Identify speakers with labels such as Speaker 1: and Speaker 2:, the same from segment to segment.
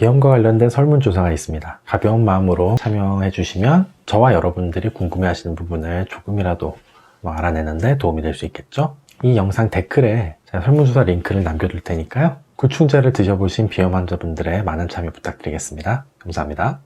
Speaker 1: 비염과 관련된 설문조사가 있습니다. 가벼운 마음으로 참여해 주시면 저와 여러분들이 궁금해 하시는 부분을 조금이라도 뭐 알아내는데 도움이 될 수 있겠죠? 이 영상 댓글에 제가 설문조사 링크를 남겨둘 테니까요. 구충제를 드셔보신 비염 환자분들의 많은 참여 부탁드리겠습니다. 감사합니다.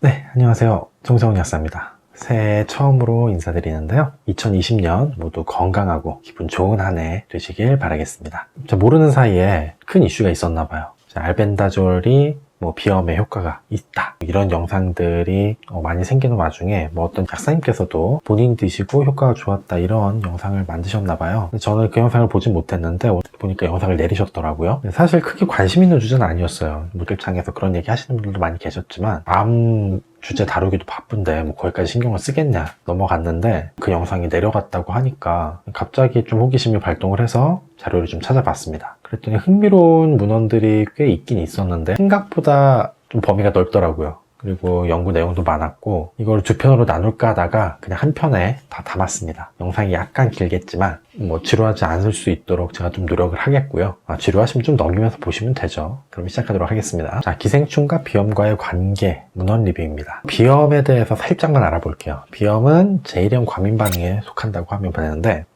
Speaker 1: 네, 안녕하세요. 정성훈 약사입니다. 새해 처음으로 인사드리는데요. 2020년 모두 건강하고 기분 좋은 한 해 되시길 바라겠습니다. 저 모르는 사이에 큰 이슈가 있었나 봐요. 알벤다졸이 뭐 비염에 효과가 있다 이런 영상들이 어, 많이 생기는 와중에 뭐 어떤 약사님께서도 본인 드시고 효과가 좋았다 이런 영상을 만드셨나 봐요 저는 그 영상을 보진 못했는데 보니까 영상을 내리셨더라고요 사실 크게 관심 있는 주제는 아니었어요 무길창에서 그런 얘기 하시는 분들도 많이 계셨지만 암 주제 다루기도 바쁜데 뭐 거기까지 신경을 쓰겠냐 넘어갔는데 그 영상이 내려갔다고 하니까 갑자기 좀 호기심이 발동을 해서 자료를 좀 찾아봤습니다. 그랬더니 흥미로운 문헌들이 꽤 있긴 있었는데 생각보다 좀 범위가 넓더라고요 그리고 연구 내용도 많았고 이걸 두 편으로 나눌까 하다가 그냥 한 편에 다 담았습니다. 영상이 약간 길겠지만 뭐 지루하지 않을 수 있도록 제가 좀 노력을 하겠고요. 아, 지루하시면 좀 넘기면서 보시면 되죠. 그럼 시작하도록 하겠습니다. 자, 기생충과 비염과의 관계 문헌 리뷰입니다. 비염에 대해서 살짝만 알아볼게요. 비염은 제1형 과민 반응에 속한다고 하면 되는데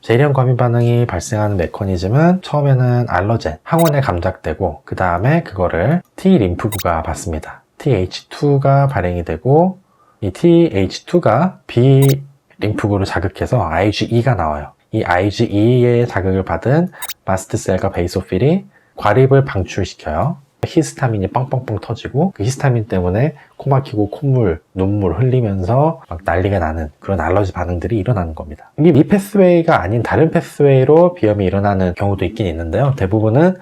Speaker 1: 제1형 과민 반응이 발생하는 메커니즘은 처음에는 알러젠, 항원에 감작되고 그 다음에 그거를 T 림프구가 받습니다. TH2가 발행이 되고 이 TH2가 B 림프구를 자극해서 IgE가 나와요. 이 IgE의 자극을 받은 마스트셀과 베이소필이 과립을 방출시켜요. 히스타민이 빵빵빵 터지고 그 히스타민 때문에 코 막히고 콧물, 눈물 흘리면서 막 난리가 나는 그런 알러지 반응들이 일어나는 겁니다. 이게 이 패스웨이가 아닌 다른 패스웨이로 비염이 일어나는 경우도 있긴 있는데요. 대부분은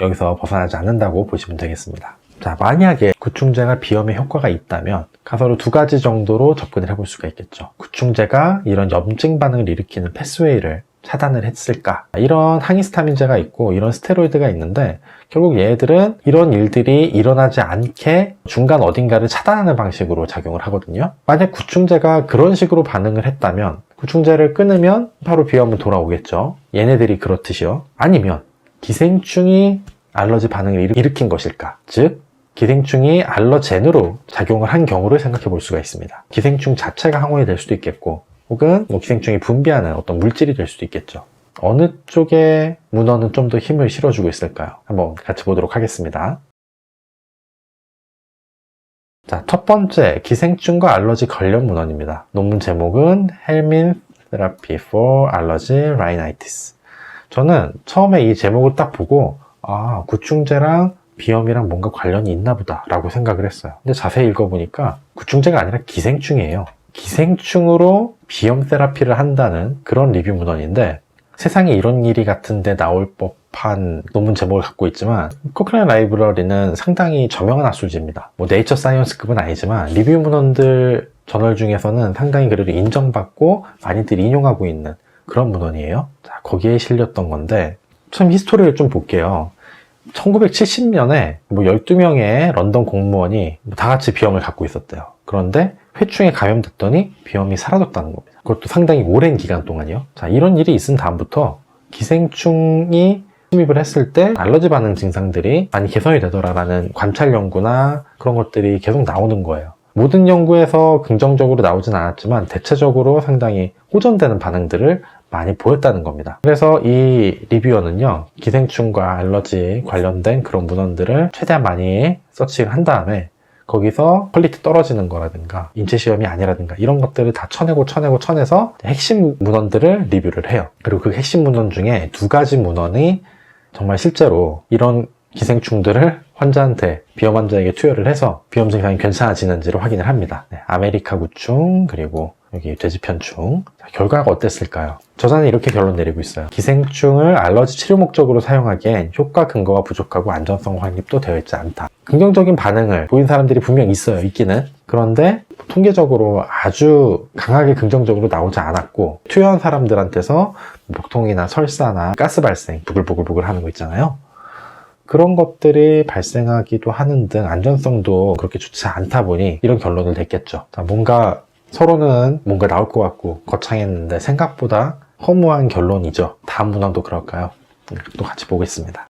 Speaker 1: 여기서 벗어나지 않는다고 보시면 되겠습니다. 자, 만약에 구충제가 비염에 효과가 있다면 가설로 두 가지 정도로 접근을 해볼 수가 있겠죠. 구충제가 이런 염증 반응을 일으키는 패스웨이를 차단을 했을까? 이런 항히스타민제가 있고 이런 스테로이드가 있는데 결국 얘들은 이런 일들이 일어나지 않게 중간 어딘가를 차단하는 방식으로 작용을 하거든요. 만약 구충제가 그런 식으로 반응을 했다면 구충제를 끊으면 바로 비염은 돌아오겠죠. 얘네들이 그렇듯이요. 아니면 기생충이 알러지 반응을 일으킨 것일까? 즉 기생충이 알러젠으로 작용을 한 경우를 생각해 볼 수가 있습니다. 기생충 자체가 항원이 될 수도 있겠고 혹은 뭐 기생충이 분비하는 어떤 물질이 될 수도 있겠죠. 어느 쪽에 문헌은 좀더 힘을 실어주고 있을까요? 한번 같이 보도록 하겠습니다. 자, 첫 번째 기생충과 알러지 관련 문헌입니다. 논문 제목은 헬민 Therapy for Allergy Rhinitis. 저는 처음에 이 제목을 딱 보고 아, 구충제랑 비염이랑 뭔가 관련이 있나 보다 라고 생각을 했어요. 근데 자세히 읽어보니까 구충제가 아니라 기생충이에요. 기생충으로 비염 테라피를 한다는 그런 리뷰 문헌인데 세상에 이런 일이 같은데 나올 법한 논문 제목을 갖고 있지만 코크레인 라이브러리는 상당히 저명한 학술지입니다. 뭐 네이처 사이언스급은 아니지만 리뷰 문헌들 저널 중에서는 상당히 그래도 인정받고 많이들 인용하고 있는 그런 문헌이에요. 자, 거기에 실렸던 건데 참 히스토리를 좀 볼게요. 1970년에 뭐 12명의 런던 공무원이 다 같이 비염을 갖고 있었대요. 그런데 회충에 감염됐더니 비염이 사라졌다는 겁니다. 그것도 상당히 오랜 기간 동안이요. 자, 이런 일이 있은 다음부터 기생충이 침입을 했을 때 알러지 반응 증상들이 많이 개선이 되더라라는 관찰 연구나 그런 것들이 계속 나오는 거예요. 모든 연구에서 긍정적으로 나오진 않았지만 대체적으로 상당히 호전되는 반응들을 많이 보였다는 겁니다. 그래서 이 리뷰어는요, 기생충과 알러지 관련된 그런 문헌들을 최대한 많이 서치를 한 다음에 거기서 퀄리티 떨어지는 거라든가 인체 시험이 아니라든가 이런 것들을 다 쳐내고 쳐내고 쳐내서 핵심 문헌들을 리뷰를 해요. 그리고 그 핵심 문헌 중에 두 가지 문헌이 정말 실제로 이런 기생충들을 환자한테 비염 환자에게 투여를 해서 비염 증상이 괜찮아지는지를 확인을 합니다. 네, 아메리카 구충 그리고 여기 돼지편충 자, 결과가 어땠을까요? 저자는 이렇게 결론 내리고 있어요. 기생충을 알러지 치료 목적으로 사용하기엔 효과 근거가 부족하고 안전성 확립도 되어 있지 않다. 긍정적인 반응을 보인 사람들이 분명 있어요. 있기는. 그런데 통계적으로 아주 강하게 긍정적으로 나오지 않았고 투여한 사람들한테서 복통이나 설사나 가스 발생 부글부글부글 하는 거 있잖아요. 그런 것들이 발생하기도 하는 등 안전성도 그렇게 좋지 않다 보니 이런 결론을 냈겠죠. 자, 뭔가 서로는 뭔가 나올 것 같고 거창했는데 생각보다 허무한 결론이죠. 다음 문항도 그럴까요? 또 같이 보겠습니다.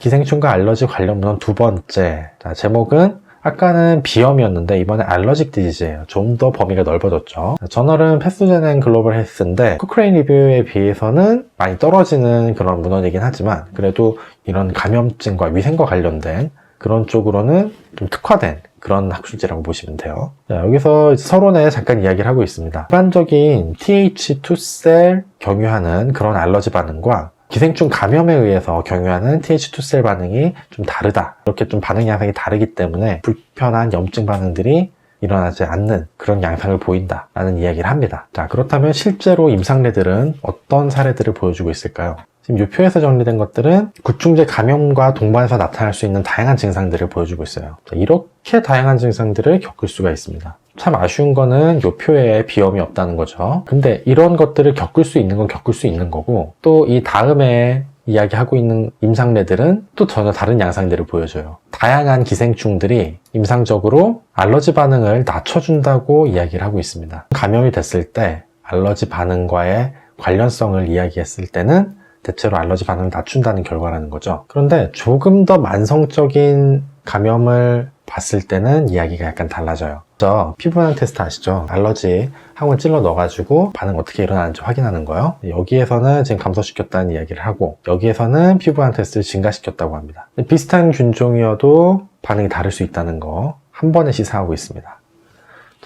Speaker 1: 기생충과 알러지 관련 문헌 두 번째. 자, 제목은 아까는 비염이었는데 이번에 알러직 디지즈예요. 좀 더 범위가 넓어졌죠. 자, 저널은 패스제넨 글로벌 헬스인데 쿠크레인 리뷰에 비해서는 많이 떨어지는 그런 문헌이긴 하지만 그래도 이런 감염증과 위생과 관련된 그런 쪽으로는 좀 특화된 그런 학술지라고 보시면 돼요. 자, 여기서 서론에 잠깐 이야기를 하고 있습니다. 일반적인 TH2셀 경유하는 그런 알러지 반응과 기생충 감염에 의해서 경유하는 TH2셀 반응이 좀 다르다. 이렇게 좀 반응 양상이 다르기 때문에 불편한 염증 반응들이 일어나지 않는 그런 양상을 보인다라는 이야기를 합니다. 자, 그렇다면 실제로 임상례들은 어떤 사례들을 보여주고 있을까요? 지금 이 표에서 정리된 것들은 구충제 감염과 동반해서 나타날 수 있는 다양한 증상들을 보여주고 있어요. 자, 이렇게 다양한 증상들을 겪을 수가 있습니다. 참 아쉬운 거는 이 표에 비염이 없다는 거죠. 근데 이런 것들을 겪을 수 있는 건 겪을 수 있는 거고 또 이 다음에 이야기하고 있는 임상례들은 또 전혀 다른 양상들을 보여줘요. 다양한 기생충들이 임상적으로 알러지 반응을 낮춰준다고 이야기를 하고 있습니다. 감염이 됐을 때 알러지 반응과의 관련성을 이야기했을 때는 대체로 알러지 반응을 낮춘다는 결과라는 거죠. 그런데 조금 더 만성적인 감염을 봤을 때는 이야기가 약간 달라져요. 저 피부양 테스트 아시죠? 알러지 항원 찔러 넣어가지고 반응 어떻게 일어나는지 확인하는 거요. 여기에서는 지금 감소시켰다는 이야기를 하고 여기에서는 피부양 테스트를 증가시켰다고 합니다. 비슷한 균종이어도 반응이 다를 수 있다는 거 한 번에 시사하고 있습니다.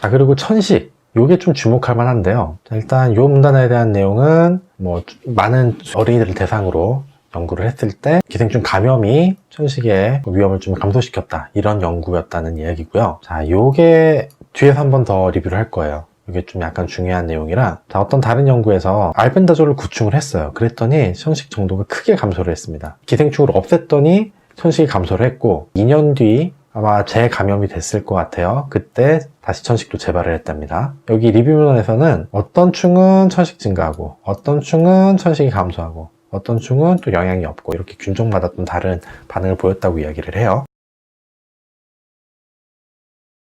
Speaker 1: 자 그리고 천식 요게 좀 주목할 만한데요. 자, 일단 요 문단에 대한 내용은 뭐 많은 어린이들을 대상으로 연구를 했을 때 기생충 감염이 천식의 위험을 좀 감소시켰다 이런 연구였다는 이야기고요. 자, 요게 뒤에서 한 번 더 리뷰를 할 거예요. 이게 좀 약간 중요한 내용이라 자, 어떤 다른 연구에서 알벤다졸을 구충을 했어요. 그랬더니 천식 정도가 크게 감소를 했습니다. 기생충을 없앴더니 천식이 감소를 했고 2년 뒤 아마 재감염이 됐을 것 같아요. 그때 다시 천식도 재발을 했답니다. 여기 리뷰문헌에서는 어떤 충은 천식 증가하고 어떤 충은 천식이 감소하고 어떤 충은 또 영향이 없고 이렇게 균종마다 좀 다른 반응을 보였다고 이야기를 해요.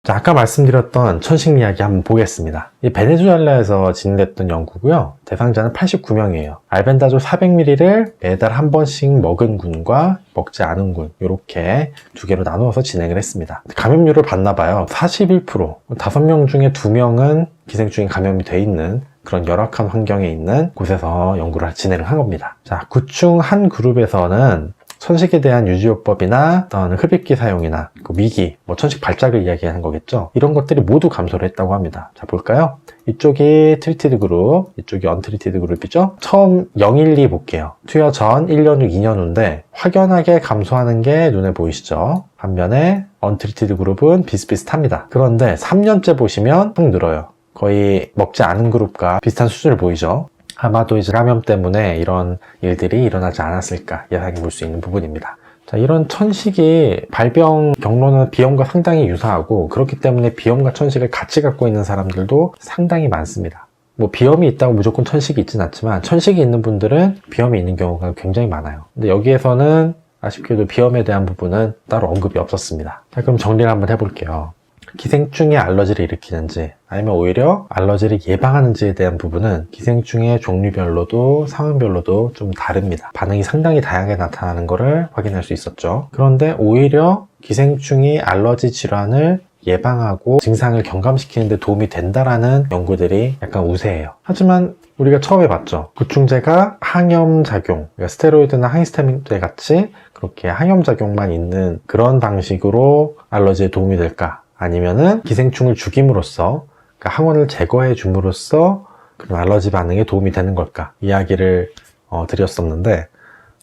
Speaker 1: 자, 아까 말씀드렸던 천식 이야기 한번 보겠습니다. 이 베네수엘라에서 진행됐던 연구고요. 대상자는 89명이에요. 알벤다졸 400ml를 매달 한 번씩 먹은 군과 먹지 않은 군 이렇게 두 개로 나누어서 진행을 했습니다. 감염률을 봤나 봐요. 41% 5명 중에 2명은 기생충에 감염이 돼 있는 그런 열악한 환경에 있는 곳에서 연구를 진행을 한 겁니다. 자, 구충 한 그룹에서는 천식에 대한 유지요법이나 어떤 흡입기 사용이나 그 위기, 뭐 천식 발작을 이야기하는 거겠죠. 이런 것들이 모두 감소를 했다고 합니다. 자, 볼까요? 이쪽이 트리티드 그룹, 이쪽이 언트리티드 그룹이죠. 처음 012 볼게요. 투여 전 1년 후, 2년 후인데 확연하게 감소하는 게 눈에 보이시죠? 반면에 언트리티드 그룹은 비슷비슷합니다. 그런데 3년째 보시면 쭉 늘어요. 거의 먹지 않은 그룹과 비슷한 수준을 보이죠. 아마도 이제 감염 때문에 이런 일들이 일어나지 않았을까 예상해 볼 수 있는 부분입니다. 자, 이런 천식이 발병 경로는 비염과 상당히 유사하고 그렇기 때문에 비염과 천식을 같이 갖고 있는 사람들도 상당히 많습니다. 뭐 비염이 있다고 무조건 천식이 있진 않지만 천식이 있는 분들은 비염이 있는 경우가 굉장히 많아요. 근데 여기에서는 아쉽게도 비염에 대한 부분은 따로 언급이 없었습니다. 자, 그럼 정리를 한번 해볼게요. 기생충의 알러지를 일으키는지 아니면 오히려 알러지를 예방하는지에 대한 부분은 기생충의 종류별로도 상황별로도 좀 다릅니다. 반응이 상당히 다양하게 나타나는 것을 확인할 수 있었죠. 그런데 오히려 기생충이 알러지 질환을 예방하고 증상을 경감시키는 데 도움이 된다라는 연구들이 약간 우세해요. 하지만 우리가 처음에 봤죠. 구충제가 항염 작용, 그러니까 스테로이드나 항히스타민제 같이 그렇게 항염 작용만 있는 그런 방식으로 알러지에 도움이 될까? 아니면은 기생충을 죽임으로써 그러니까 항원을 제거해 줌으로써 그런 알러지 반응에 도움이 되는 걸까? 이야기를 어, 드렸었는데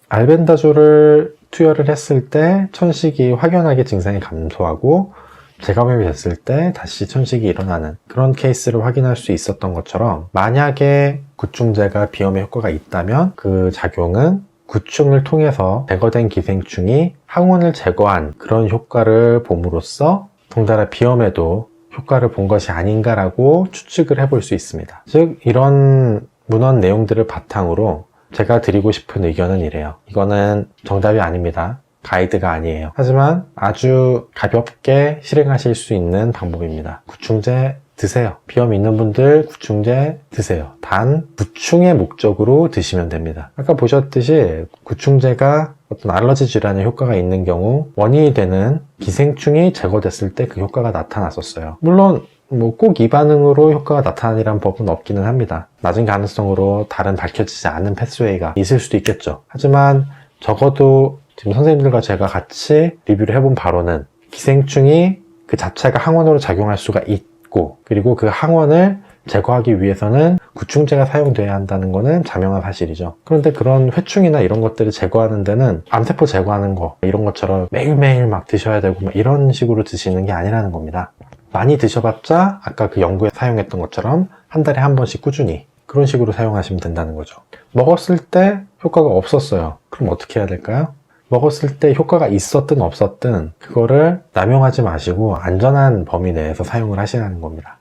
Speaker 1: 알벤다졸을 투여를 했을 때 천식이 확연하게 증상이 감소하고 재감염이 됐을 때 다시 천식이 일어나는 그런 케이스를 확인할 수 있었던 것처럼 만약에 구충제가 비염에 효과가 있다면 그 작용은 구충을 통해서 제거된 기생충이 항원을 제거한 그런 효과를 봄으로써 동달아 비염에도 효과를 본 것이 아닌가라고 추측을 해볼 수 있습니다. 즉 이런 문헌 내용들을 바탕으로 제가 드리고 싶은 의견은 이래요. 이거는 정답이 아닙니다. 가이드가 아니에요. 하지만 아주 가볍게 실행하실 수 있는 방법입니다. 구충제 드세요. 비염 있는 분들 구충제 드세요. 단 구충의 목적으로 드시면 됩니다. 아까 보셨듯이 구충제가 어떤 알러지 질환에 효과가 있는 경우 원인이 되는 기생충이 제거됐을 때 그 효과가 나타났었어요. 물론 뭐 꼭 이 반응으로 효과가 나타나니란 법은 없기는 합니다. 낮은 가능성으로 다른 밝혀지지 않은 패스웨이가 있을 수도 있겠죠. 하지만 적어도 지금 선생님들과 제가 같이 리뷰를 해본 바로는 기생충이 그 자체가 항원으로 작용할 수가 있고 그리고 그 항원을 제거하기 위해서는 구충제가 사용돼야 한다는 것은 자명한 사실이죠. 그런데 그런 회충이나 이런 것들을 제거하는 데는 암세포 제거하는 거 이런 것처럼 매일매일 막 드셔야 되고 막 이런 식으로 드시는 게 아니라는 겁니다. 많이 드셔봤자 아까 그 연구에 사용했던 것처럼 한 달에 한 번씩 꾸준히 그런 식으로 사용하시면 된다는 거죠. 먹었을 때 효과가 없었어요. 그럼 어떻게 해야 될까요? 먹었을 때 효과가 있었든 없었든 그거를 남용하지 마시고 안전한 범위 내에서 사용을 하시라는 겁니다.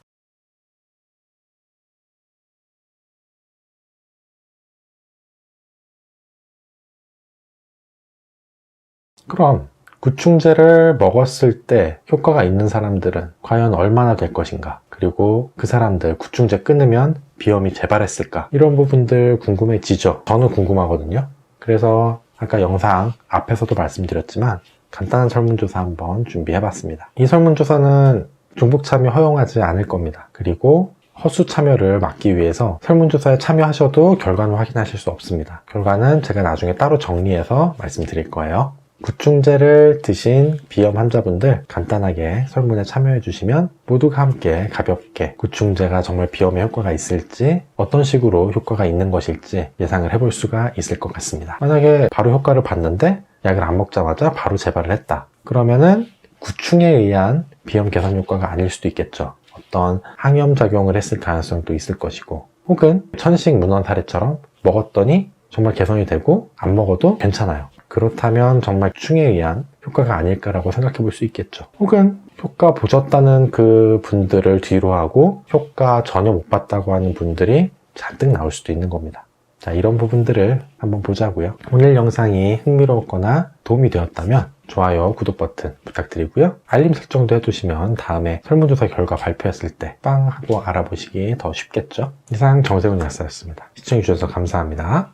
Speaker 1: 그럼 구충제를 먹었을 때 효과가 있는 사람들은 과연 얼마나 될 것인가? 그리고 그 사람들 구충제 끊으면 비염이 재발했을까? 이런 부분들 궁금해지죠? 저는 궁금하거든요. 그래서 아까 영상 앞에서도 말씀드렸지만 간단한 설문조사 한번 준비해봤습니다. 이 설문조사는 중복 참여 허용하지 않을 겁니다. 그리고 허수 참여를 막기 위해서 설문조사에 참여하셔도 결과는 확인하실 수 없습니다. 결과는 제가 나중에 따로 정리해서 말씀드릴 거예요. 구충제를 드신 비염 환자분들 간단하게 설문에 참여해 주시면 모두가 함께 가볍게 구충제가 정말 비염에 효과가 있을지 어떤 식으로 효과가 있는 것일지 예상을 해볼 수가 있을 것 같습니다. 만약에 바로 효과를 봤는데 약을 안 먹자마자 바로 재발을 했다. 그러면은 구충에 의한 비염 개선 효과가 아닐 수도 있겠죠. 어떤 항염 작용을 했을 가능성도 있을 것이고 혹은 천식 문헌 사례처럼 먹었더니 정말 개선이 되고 안 먹어도 괜찮아요. 그렇다면 정말 충에 의한 효과가 아닐까라고 생각해 볼 수 있겠죠. 혹은 효과 보셨다는 그 분들을 뒤로 하고 효과 전혀 못 봤다고 하는 분들이 잔뜩 나올 수도 있는 겁니다. 자, 이런 부분들을 한번 보자고요. 오늘 영상이 흥미로웠거나 도움이 되었다면 좋아요, 구독 버튼 부탁드리고요. 알림 설정도 해두시면 다음에 설문조사 결과 발표했을 때 빵 하고 알아보시기 더 쉽겠죠. 이상 정세훈 약사였습니다. 시청해주셔서 감사합니다.